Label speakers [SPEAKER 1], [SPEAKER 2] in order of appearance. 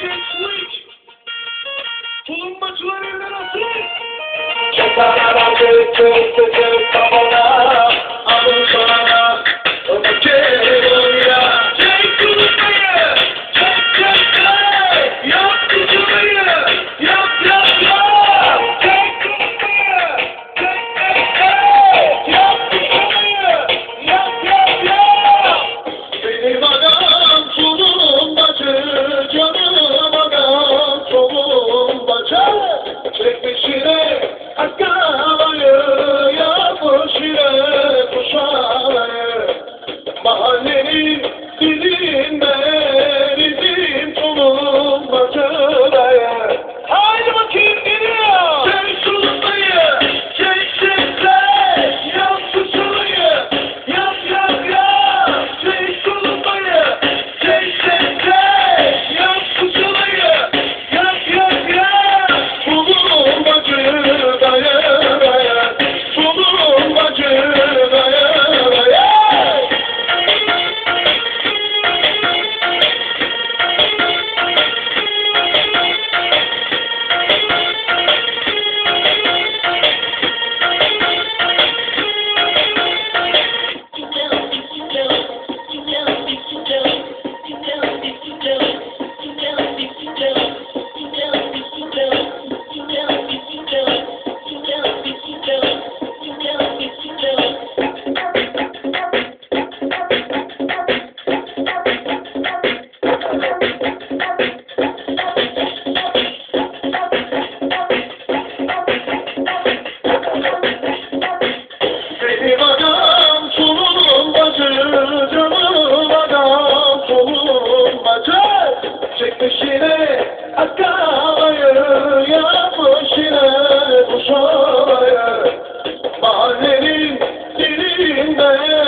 [SPEAKER 1] get switch. Tulumbacılar eller atın.
[SPEAKER 2] Çatallara dök dök dök dök kafana Yeah.